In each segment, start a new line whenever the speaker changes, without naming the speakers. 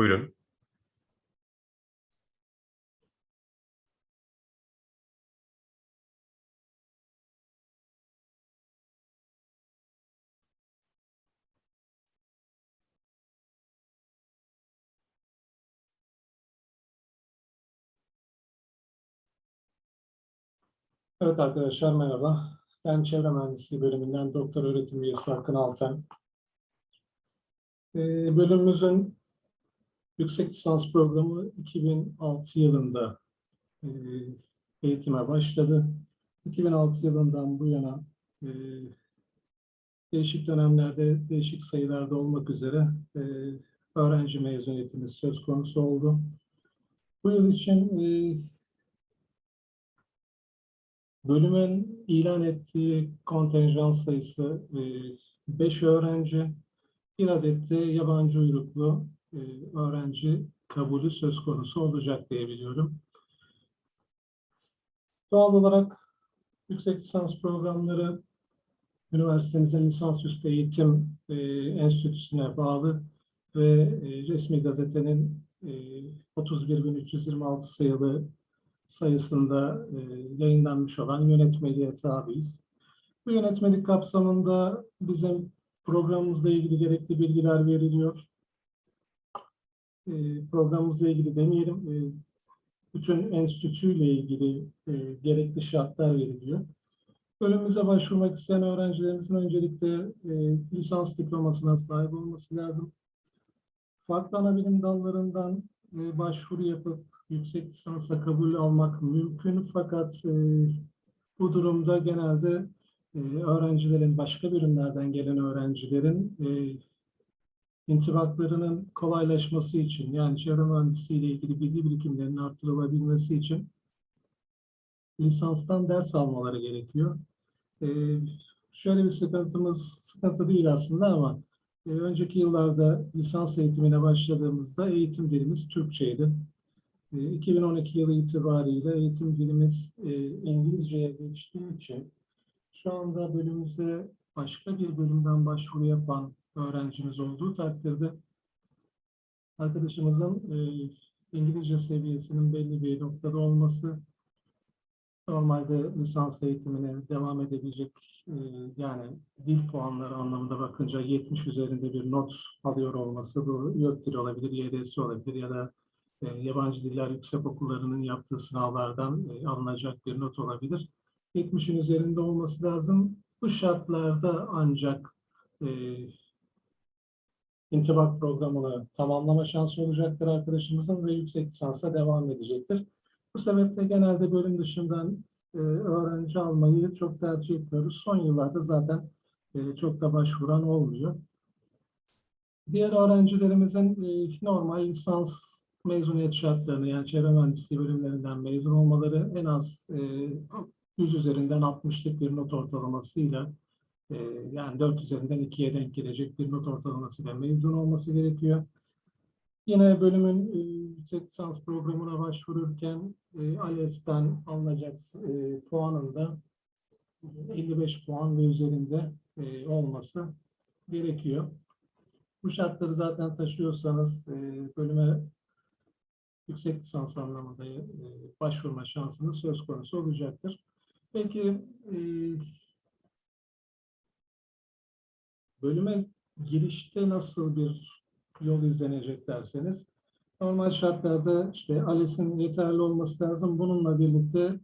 Buyurun.
Evet arkadaşlar merhaba. Ben Çevre Mühendisliği bölümünden doktor öğretim üyesi Akın Alten. Ee, bölümümüzün yüksek lisans programı 2006 yılında e, eğitime başladı. 2006 yılından bu yana e, değişik dönemlerde, değişik sayılarda olmak üzere e, öğrenci mezuniyetimiz söz konusu oldu. Bu yıl için Bölümün ilan ettiği kontenjan sayısı 5 öğrenci, bir adet de yabancı uyruklu öğrenci kabulü söz konusu olacak diye biliyorum. Doğal olarak yüksek lisans programları üniversitemizin lisansüstü eğitim e, enstitüsüne bağlı ve e, resmi gazetenin e, 31.326 sayılı sayısında e, yayınlanmış olan yönetmeliğe tabiiz. Bu yönetmelik kapsamında bizim programımızla ilgili gerekli bilgiler veriliyor. E, programımızla ilgili demeyelim, e, bütün enstitüyle ilgili e, gerekli şartlar veriliyor. Bölümümüze başvurmak isteyen öğrencilerimizin öncelikle e, lisans diplomasına sahip olması lazım. Farklı ana bilim dallarından e, başvuru yapıp yüksek lisansa kabul almak mümkün fakat bu durumda genelde öğrencilerin, başka bölümlerden gelen öğrencilerin intibaklarının kolaylaşması için yani çevre mühendisliği ilgili bilgi birikimlerinin artırılabilmesi için lisanstan ders almaları gerekiyor. E, şöyle bir sıkıntımız, sıkıntı değil aslında ama e, önceki yıllarda lisans eğitimine başladığımızda eğitim dilimiz Türkçeydi. 2012 yılı itibariyle eğitim dilimiz e, İngilizceye geçtiği için şu anda bölümümüze başka bir bölümden başvuru yapan öğrencimiz olduğu takdirde arkadaşımızın e, İngilizce seviyesinin belli bir noktada olması normalde lisans eğitimine devam edebilecek e, yani dil puanları anlamında bakınca 70 üzerinde bir not alıyor olması bu YÖK olabilir, YDS olabilir ya da e, yabancı diller yüksek okullarının yaptığı sınavlardan e, alınacak bir not olabilir. 70'in üzerinde olması lazım. Bu şartlarda ancak e, intibak programını tamamlama şansı olacaktır arkadaşımızın ve yüksek lisansa devam edecektir. Bu sebeple genelde bölüm dışından e, öğrenci almayı çok tercih etmiyoruz. Son yıllarda zaten e, çok da başvuran olmuyor. Diğer öğrencilerimizin e, normal lisans mezuniyet şartlarını yani çevre mühendisliği bölümlerinden mezun olmaları en az e, 100 üzerinden 60'lık bir not ortalamasıyla e, yani 4 üzerinden 2'ye denk gelecek bir not ortalamasıyla mezun olması gerekiyor. Yine bölümün e, yüksek lisans programına başvururken e, ALES'ten alınacak e, puanın da 55 puan ve üzerinde e, olması gerekiyor. Bu şartları zaten taşıyorsanız e, bölüme yüksek lisans anlamında e, başvurma şansınız söz konusu olacaktır. Peki e, bölüme girişte nasıl bir yol izlenecek derseniz normal şartlarda işte ALES'in yeterli olması lazım. Bununla birlikte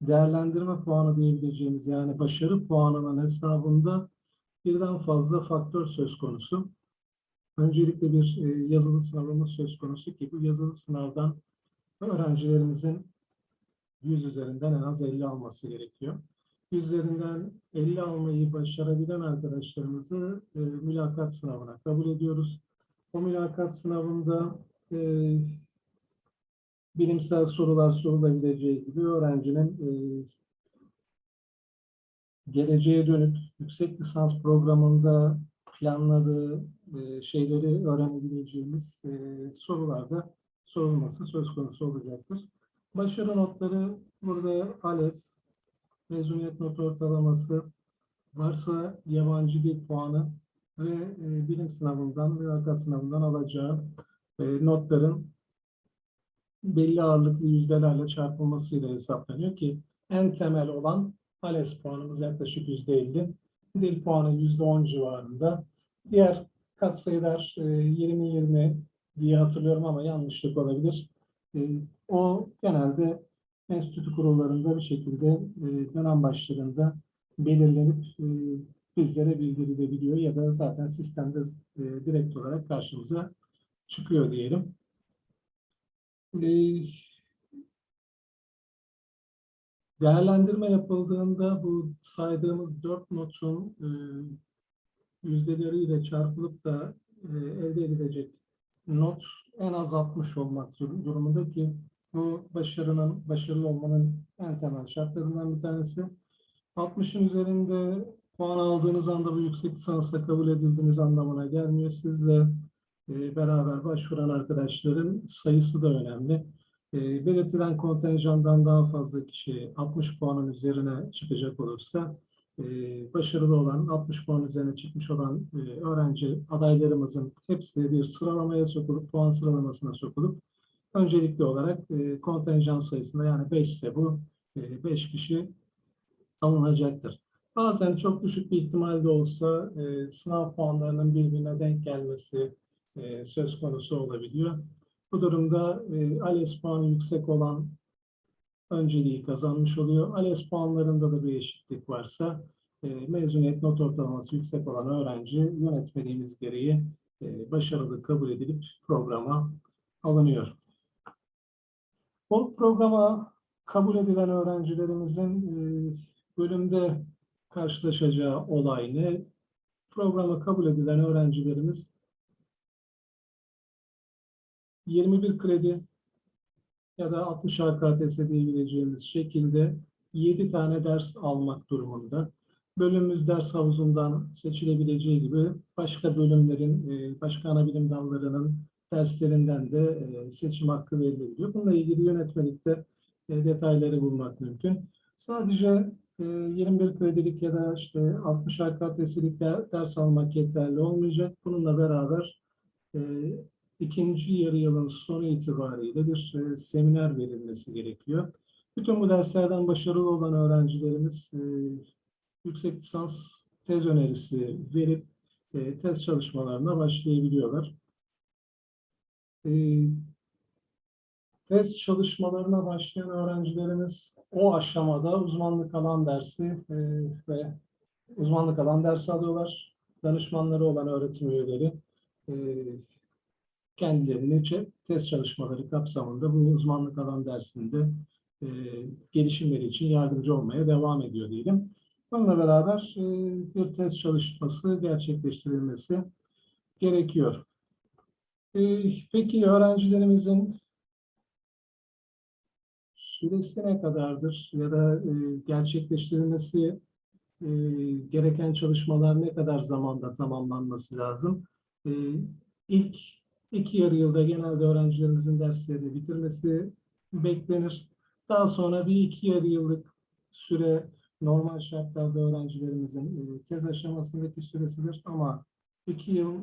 değerlendirme puanı diyebileceğimiz yani başarı puanının hesabında birden fazla faktör söz konusu. Öncelikle bir e, yazılı sınavımız söz konusu ki bu yazılı sınavdan öğrencilerimizin 100 üzerinden en az 50 alması gerekiyor. 100 üzerinden 50 almayı başarabilen arkadaşlarımızı e, mülakat sınavına kabul ediyoruz. O mülakat sınavında e, bilimsel sorular sorulabileceği gibi öğrencinin e, geleceğe dönük yüksek lisans programında planladığı e, şeyleri öğrenebileceğimiz e, sorularda sorulması söz konusu olacaktır. Başarı notları burada ALES, mezuniyet not ortalaması, varsa yabancı dil puanı ve e, bilim sınavından, mülakat sınavından alacağı e, notların belli ağırlıklı yüzdelerle çarpılmasıyla hesaplanıyor ki en temel olan ALES puanımız yaklaşık yüzde elli. Dil puanı yüzde on civarında. Diğer katsayılar e, 20-20 diye hatırlıyorum ama yanlışlık olabilir. E, o genelde enstitü kurullarında bir şekilde e, dönem başlarında belirlenip e, bizlere bildirilebiliyor ya da zaten sistemde e, direkt olarak karşımıza çıkıyor diyelim. Değerlendirme yapıldığında bu saydığımız dört notun yüzdeleriyle çarpılıp da elde edilecek not en az 60 olmak dur- durumunda ki bu başarının, başarılı olmanın en temel şartlarından bir tanesi. 60'ın üzerinde puan aldığınız anda bu yüksek lisansa kabul edildiğiniz anlamına gelmiyor. Sizle e, beraber başvuran arkadaşların sayısı da önemli. E, belirtilen kontenjandan daha fazla kişi 60 puanın üzerine çıkacak olursa e, başarılı olan 60 puan üzerine çıkmış olan e, öğrenci adaylarımızın hepsi bir sıralamaya sokulup puan sıralamasına sokulup öncelikli olarak e, kontenjan sayısında yani 5 ise bu 5 kişi alınacaktır. Bazen çok düşük bir ihtimalde olsa e, sınav puanlarının birbirine denk gelmesi e, söz konusu olabiliyor. Bu durumda e, ALES puanı yüksek olan önceliği kazanmış oluyor. ALES puanlarında da bir eşitlik varsa e, mezuniyet not ortalaması yüksek olan öğrenci yönetmeliğimiz gereği e, başarılı kabul edilip programa alınıyor. Bu programa kabul edilen öğrencilerimizin e, bölümde karşılaşacağı olay ne? Programa kabul edilen öğrencilerimiz 21 kredi ya da 60 AKTS diyebileceğimiz şekilde 7 tane ders almak durumunda. Bölümümüz ders havuzundan seçilebileceği gibi başka bölümlerin, e, başka ana bilim dallarının derslerinden de e, seçim hakkı verilebiliyor. Bununla ilgili yönetmelikte e, detayları bulmak mümkün. Sadece e, 21 kredilik ya da işte 60 AKTS'lik de- ders almak yeterli olmayacak. Bununla beraber e, ikinci yarı yılın sonu itibariyle bir e, seminer verilmesi gerekiyor. Bütün bu derslerden başarılı olan öğrencilerimiz e, yüksek lisans tez önerisi verip e, tez çalışmalarına başlayabiliyorlar. E, tez çalışmalarına başlayan öğrencilerimiz o aşamada uzmanlık alan dersi e, ve uzmanlık alan dersi alıyorlar. Danışmanları olan öğretim üyeleri e, kendilerini test çalışmaları kapsamında bu uzmanlık alan dersinde e, gelişimleri için yardımcı olmaya devam ediyor diyelim. Bununla beraber e, bir test çalışması gerçekleştirilmesi gerekiyor. E, peki öğrencilerimizin süresi ne kadardır ya da e, gerçekleştirilmesi e, gereken çalışmalar ne kadar zamanda tamamlanması lazım? E, ilk iki yarı yılda genelde öğrencilerimizin derslerini bitirmesi beklenir. Daha sonra bir iki yarı yıllık süre normal şartlarda öğrencilerimizin tez aşamasındaki süresidir ama iki yıl,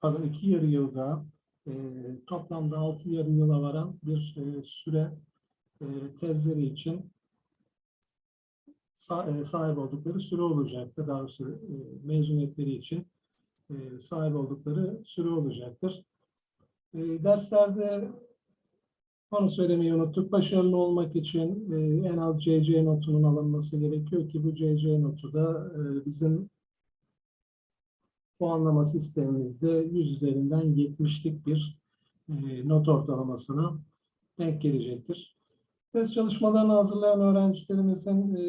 pardon iki yarı yılda e, toplamda altı yarı yıla varan bir e, süre e, tezleri için e, sahip oldukları süre olacaktır. Daha doğrusu mezuniyetleri için sahip oldukları süre olacaktır. Derslerde onu söylemeyi unuttuk. Başarılı olmak için en az CC notunun alınması gerekiyor ki bu CC notu da bizim puanlama sistemimizde 100 üzerinden 70'lik bir e, not ortalamasına denk gelecektir. Test çalışmalarını hazırlayan öğrencilerimizin e,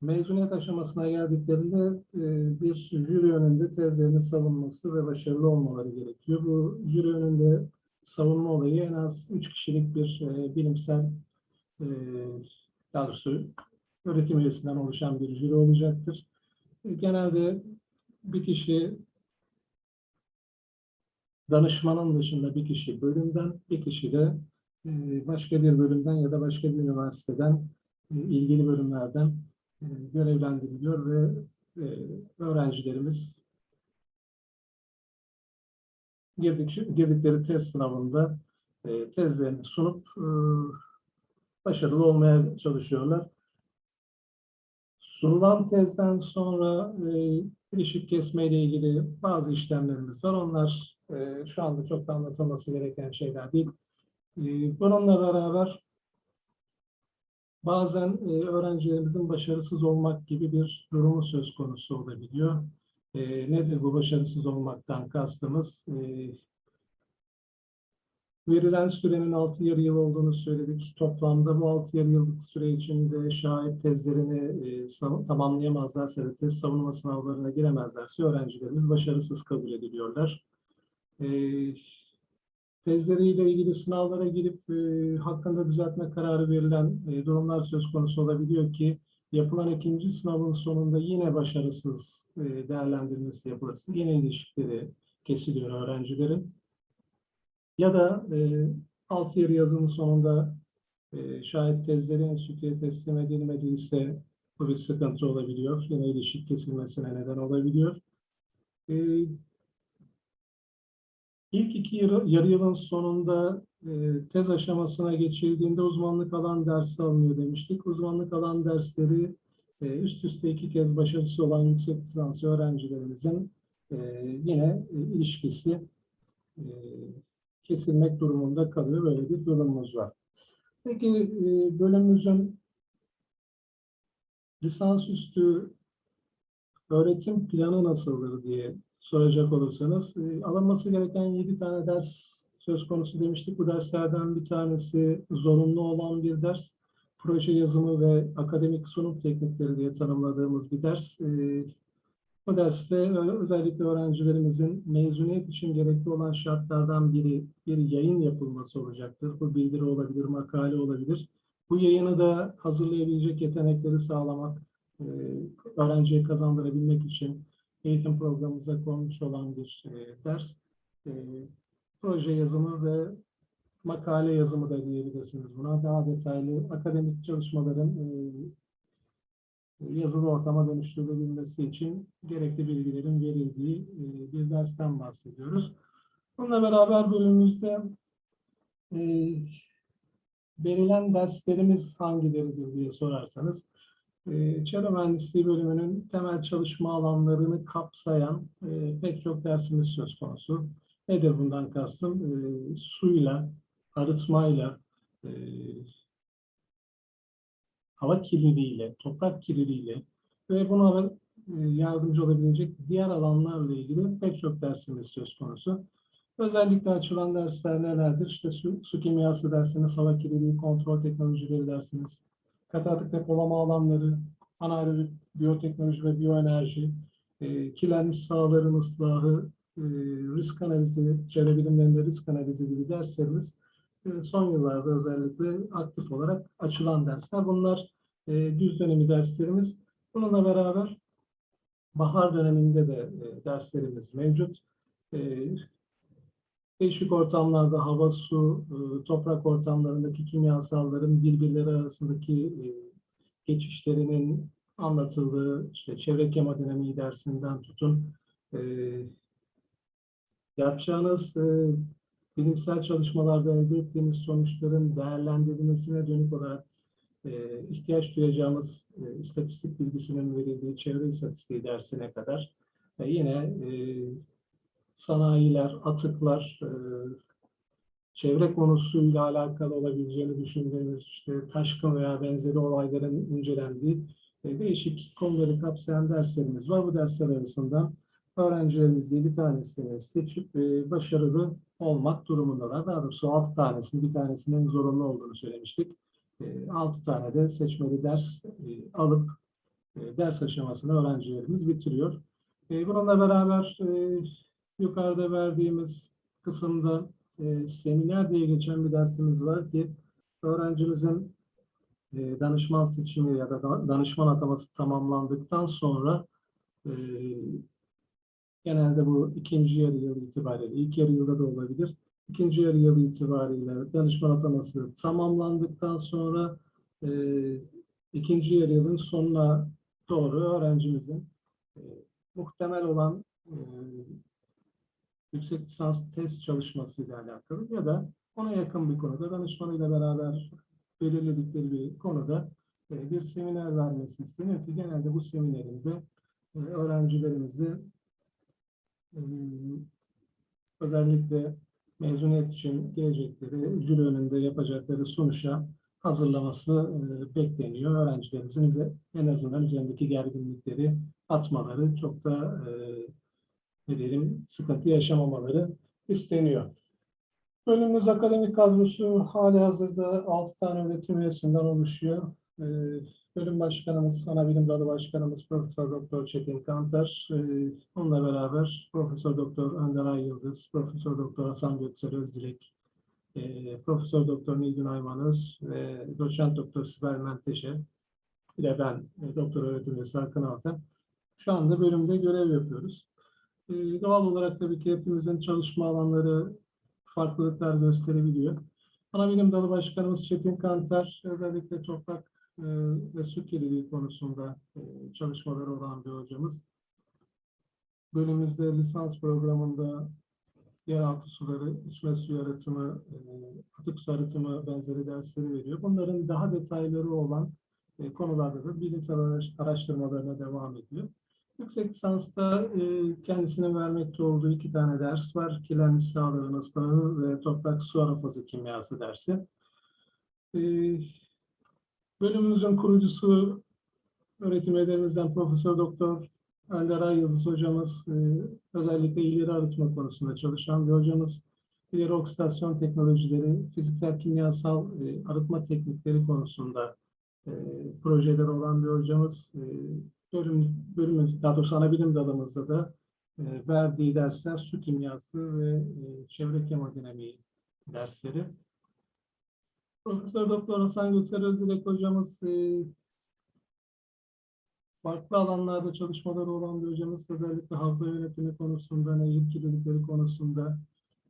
mezuniyet aşamasına geldiklerinde e, bir jüri önünde tezlerini savunması ve başarılı olmaları gerekiyor. Bu jüri önünde savunma olayı en az üç kişilik bir bilimsel daha doğrusu öğretim üyesinden oluşan bir jüri olacaktır. Genelde bir kişi danışmanın dışında bir kişi bölümden, bir kişi de e, başka bir bölümden ya da başka bir üniversiteden e, ilgili bölümlerden e, görevlendiriliyor ve öğrencilerimiz girdik, girdikleri test sınavında tezlerini sunup başarılı olmaya çalışıyorlar. Sunulan tezden sonra e, ilişik kesme ile ilgili bazı işlemlerimiz var. Onlar e, şu anda çok da anlatılması gereken şeyler değil. E, bununla beraber bazen e, öğrencilerimizin başarısız olmak gibi bir durumu söz konusu olabiliyor. E, nedir bu başarısız olmaktan kastımız? E, verilen sürenin 6 yarı yıl olduğunu söyledik. Toplamda bu 6 yarı yıllık süre içinde şahit tezlerini e, tamamlayamazlarsa ve test savunma sınavlarına giremezlerse öğrencilerimiz başarısız kabul ediliyorlar. E, tezleriyle ilgili sınavlara girip e, hakkında düzeltme kararı verilen e, durumlar söz konusu olabiliyor ki yapılan ikinci sınavın sonunda yine başarısız e, değerlendirmesi yapılırsa yine ilişkileri kesiliyor öğrencilerin. Ya da e, 6 yarı yılın sonunda e, şayet tezleri enstitüye teslim edilmediyse bu bir sıkıntı olabiliyor. Yine ilişki kesilmesine neden olabiliyor. E, İlk iki yarı, yarı yılın sonunda e, tez aşamasına geçildiğinde uzmanlık alan dersi alınıyor demiştik. Uzmanlık alan dersleri e, üst üste iki kez başarısı olan yüksek lisans öğrencilerimizin e, yine e, ilişkisi e, kesilmek durumunda kalıyor. Böyle bir durumumuz var. Peki e, bölümümüzün lisansüstü öğretim planı nasıldır diye soracak olursanız e, alınması gereken 7 tane ders söz konusu demiştik. Bu derslerden bir tanesi zorunlu olan bir ders. Proje yazımı ve akademik sunum teknikleri diye tanımladığımız bir ders. E, Bu derste ö- özellikle öğrencilerimizin mezuniyet için gerekli olan şartlardan biri bir yayın yapılması olacaktır. Bu bildiri olabilir, makale olabilir. Bu yayını da hazırlayabilecek yetenekleri sağlamak, e, öğrenciye kazandırabilmek için eğitim programımıza konmuş olan bir e, ders. E, proje yazımı ve makale yazımı da diyebilirsiniz buna. Daha detaylı akademik çalışmaların e, yazılı ortama dönüştürülebilmesi için gerekli bilgilerin verildiği e, bir dersten bahsediyoruz. Bununla beraber bölümümüzde e, verilen derslerimiz hangileridir diye sorarsanız, e, Çevre Mühendisliği bölümünün temel çalışma alanlarını kapsayan e, pek çok dersimiz söz konusu. Nedir bundan kastım? E, suyla, arıtmayla, e, hava kirliliğiyle, toprak kirliliğiyle ve buna e, yardımcı olabilecek diğer alanlarla ilgili pek çok dersimiz söz konusu. Özellikle açılan dersler nelerdir? İşte su, su kimyası dersiniz, hava kirliliği kontrol teknolojileri dersiniz, katı atık depolama alanları, anaerobik biyoteknoloji ve biyoenerji, e, kirlenmiş sahaların ıslahı, e, risk analizi, çevre bilimlerinde risk analizi gibi derslerimiz son yıllarda özellikle aktif olarak açılan dersler. Bunlar e, düz dönemi derslerimiz. Bununla beraber bahar döneminde de e, derslerimiz mevcut. E, değişik ortamlarda hava, su, e, toprak ortamlarındaki kimyasalların birbirleri arasındaki e, geçişlerinin anlatıldığı, işte çevre kemodinamiği dersinden tutun, yapacağınız bilimsel çalışmalarda elde ettiğimiz sonuçların değerlendirilmesine dönük olarak e, ihtiyaç duyacağımız e, istatistik bilgisinin verildiği çevre istatistiği dersine kadar e, yine e, sanayiler, atıklar, e, çevre konusuyla alakalı olabileceğini düşündüğümüz işte taşkın veya benzeri olayların incelendiği e, değişik konuları kapsayan derslerimiz var. Bu dersler arasında öğrencilerimizle bir tanesini seçip e, başarılı olmak durumundalar. Daha doğrusu altı tanesinin bir tanesinin zorunlu olduğunu söylemiştik. E, altı tane de seçmeli ders e, alıp e, ders aşamasını öğrencilerimiz bitiriyor. E, bununla beraber yukarıda verdiğimiz kısımda seminer diye geçen bir dersimiz var ki öğrencimizin danışman seçimi ya da da- danışman ataması tamamlandıktan sonra genelde bu ikinci yarı yıl itibariyle, ilk yarı yılda da olabilir. İkinci yarı yıl itibariyle danışman ataması tamamlandıktan sonra e, ikinci yarı yılın sonuna doğru öğrencimizin e, muhtemel olan e, yüksek lisans test çalışmasıyla alakalı ya da ona yakın bir konuda danışmanıyla beraber belirledikleri bir konuda e, bir seminer vermesi isteniyor ki genelde bu seminerinde e, öğrencilerimizi özellikle mezuniyet için gelecekleri jüri önünde yapacakları sunuşa hazırlaması e, bekleniyor. Öğrencilerimizin en azından üzerindeki gerginlikleri atmaları, çok da e, ne diyelim sıkıntı yaşamamaları isteniyor. Bölümümüz akademik kadrosu hali hazırda 6 tane öğretim üyesinden oluşuyor. Bölüm başkanımız, ana bilim dalı başkanımız Profesör Doktor Çetin Kantar. Ee, Onunla beraber Profesör Doktor Önder Ay Yıldız, Profesör Doktor Hasan Göksel Özdilek, e, Profesör Doktor Nilgün Aymanöz ve Doçent Doktor Sibel Menteşe ile ben e, Doktor Öğretim Üyesi Hakan Altan. Şu anda bölümde görev yapıyoruz. Ee, Doğal olarak tabii ki hepimizin çalışma alanları farklılıklar gösterebiliyor. Ana bilim dalı başkanımız Çetin Kantar özellikle toprak e, ve su kirliliği konusunda e, çalışmaları olan bir hocamız. Bölümümüzde lisans programında yeraltı suları, içme suyu arıtımı, e, atık su arıtımı benzeri dersleri veriyor. Bunların daha detayları olan e, konularda da bilimsel araş- araştırmalarına devam ediyor. Yüksek lisansta e, kendisinin vermekte olduğu iki tane ders var. Kirlenmiş sağlığın ıslahı ve toprak su arafası kimyası dersi. Bölümümüzün kurucusu öğretim üyelerimizden Profesör Doktor Ender Ay Yıldız hocamız e, özellikle ileri arıtma konusunda çalışan bir hocamız. İleri oksidasyon teknolojileri, fiziksel kimyasal e, arıtma teknikleri konusunda e, projeleri olan bir hocamız. E, bölüm, bölümümüz, daha doğrusu ana bilim dalımızda da e, verdiği dersler su kimyası ve çevre kemodinamiği dersleri. Profesör Doktor Hasan Göksel Özdilek hocamız e, farklı alanlarda çalışmaları olan bir hocamız özellikle havza yönetimi konusunda, nehir kirlilikleri konusunda,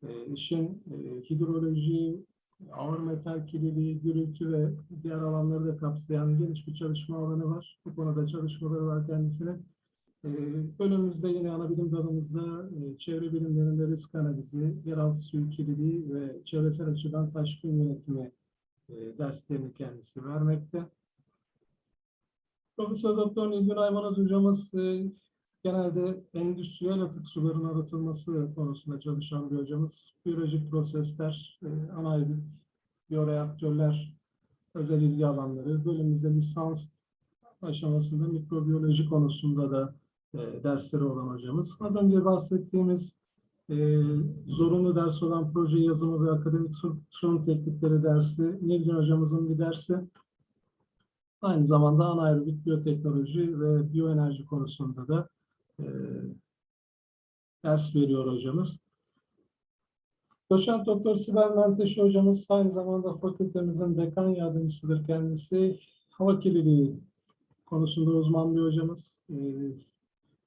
e, işin e, hidroloji, ağır metal kirliliği, gürültü ve diğer alanları da kapsayan geniş bir çalışma alanı var. Bu konuda çalışmaları var kendisinin. E, bölümümüzde yine ana bilim dalımızda e, çevre bilimlerinde risk analizi, yeraltı suyu kirliliği ve çevresel açıdan taşkın yönetimi derslerini kendisi vermekte. Profesör Doktor Nilgün Aymanaz hocamız e, genelde endüstriyel atık suların arıtılması konusunda çalışan bir hocamız. Biyolojik prosesler, e, anaerobik biyoreaktörler, özel ilgi alanları. Bölümümüzde lisans aşamasında mikrobiyoloji konusunda da e, dersleri olan hocamız. Az önce bahsettiğimiz e, zorunlu ders olan proje yazımı ve akademik sun- sunum teknikleri dersi Nilgün hocamızın bir dersi. Aynı zamanda anaerobik biyoteknoloji ve biyoenerji konusunda da e, ders veriyor hocamız. Doçent Doktor Sibel Menteşe hocamız aynı zamanda fakültemizin dekan yardımcısıdır kendisi. Hava kirliliği konusunda uzman bir hocamız. E,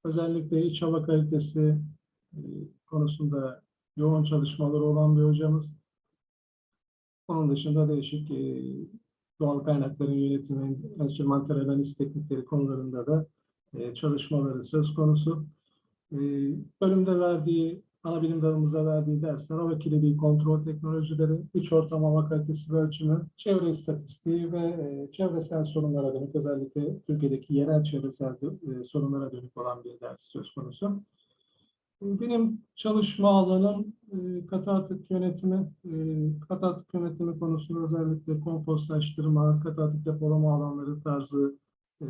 özellikle iç hava kalitesi konusunda yoğun çalışmaları olan bir hocamız. Onun dışında değişik e, doğal kaynakların yönetimi, enstrümantal analiz teknikleri konularında da e, çalışmaları söz konusu. E, bölümde verdiği, ana bilim dalımıza verdiği dersler hava kirliliği kontrol teknolojileri, iç ortam hava kalitesi ölçümü, çevre istatistiği ve e, çevresel sorunlara dönük, özellikle Türkiye'deki yerel çevresel e, sorunlara dönük olan bir ders söz konusu. Benim çalışma alanım e, katı atık yönetimi. E, katı atık yönetimi konusunda özellikle kompostlaştırma, katı atık depolama alanları tarzı e,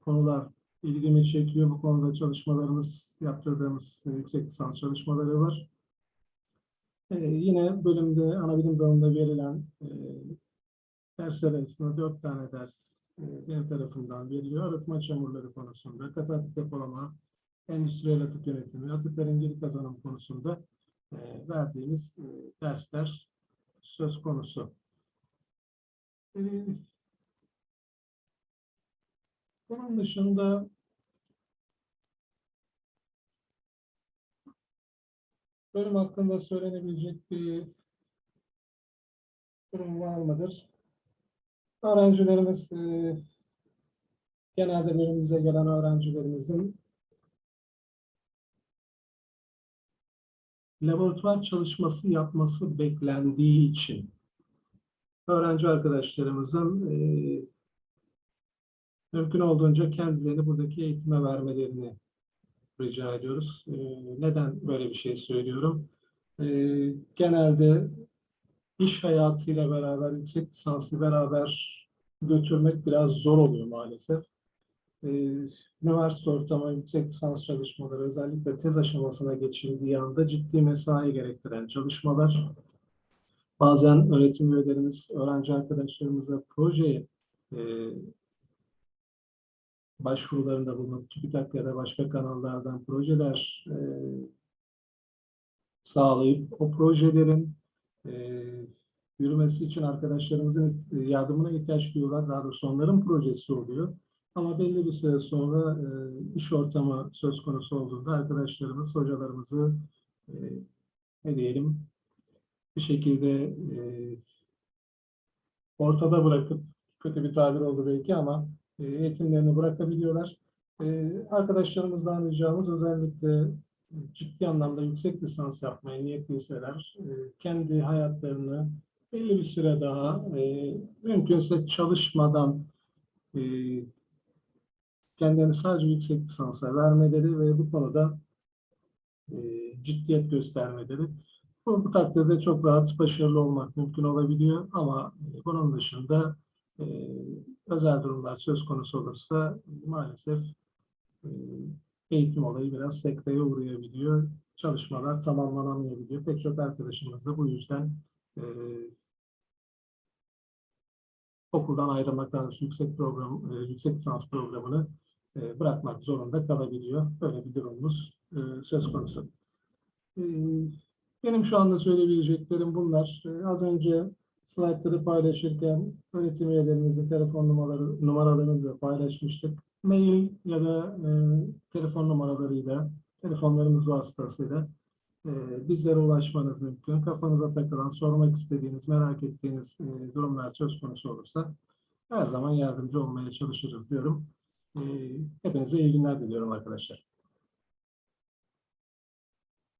konular ilgimi çekiyor. Bu konuda çalışmalarımız, yaptırdığımız e, yüksek lisans çalışmaları var. E, yine bölümde, ana bilim dalında verilen e, dersler arasında dört tane ders e, benim tarafımdan veriliyor. Arıtma çamurları konusunda, katı atık depolama, endüstriyel atık yönetimi, atıkların geri kazanım konusunda e, verdiğimiz e, dersler söz konusu. E, bunun dışında bölüm hakkında söylenebilecek bir durum var mıdır? Öğrencilerimiz e, genelde bölümümüze gelen öğrencilerimizin laboratuvar çalışması yapması beklendiği için öğrenci arkadaşlarımızın e, mümkün olduğunca kendilerini buradaki eğitime vermelerini rica ediyoruz. E, neden böyle bir şey söylüyorum? E, genelde iş hayatıyla beraber, yüksek lisansı beraber götürmek biraz zor oluyor maalesef. Üniversite ortamı, yüksek lisans çalışmaları, özellikle tez aşamasına geçildiği anda ciddi mesai gerektiren çalışmalar. Bazen öğretim üyelerimiz, öğrenci arkadaşlarımıza projeye e, başvurularında bulunup TÜBİTAK ya da başka kanallardan projeler e, sağlayıp o projelerin e, yürümesi için arkadaşlarımızın yardımına ihtiyaç duyuyorlar. Daha doğrusu onların projesi oluyor. Ama belli bir süre sonra e, iş ortamı söz konusu olduğunda arkadaşlarımız, hocalarımızı e, ne diyelim bir şekilde e, ortada bırakıp kötü bir tabir oldu belki ama e, eğitimlerini bırakabiliyorlar. E, arkadaşlarımızdan ricamız özellikle ciddi anlamda yüksek lisans yapmaya niyetliyseler e, kendi hayatlarını belli bir süre daha e, mümkünse çalışmadan e, kendilerini sadece yüksek lisansa vermeleri ve bu konuda e, ciddiyet göstermeleri. Bu, bu takdirde çok rahat başarılı olmak mümkün olabiliyor ama e, bunun dışında e, özel durumlar söz konusu olursa maalesef eğitim olayı biraz sekteye uğrayabiliyor. Çalışmalar tamamlanamayabiliyor. Pek çok arkadaşımız da bu yüzden e, okuldan ayrılmaktan yüksek program, e, yüksek lisans programını e, bırakmak zorunda kalabiliyor. Böyle bir durumumuz e, söz konusu. E, benim şu anda söyleyebileceklerim bunlar. E, az önce slaytları paylaşırken öğretim üyelerimizin telefon numaraları, numaralarını da paylaşmıştık. Mail ya da e, telefon numaralarıyla, telefonlarımız vasıtasıyla e, bizlere ulaşmanız mümkün. Kafanıza takılan, sormak istediğiniz, merak ettiğiniz e, durumlar söz konusu olursa her zaman yardımcı olmaya çalışırız diyorum. E, hepinize iyi günler diliyorum arkadaşlar.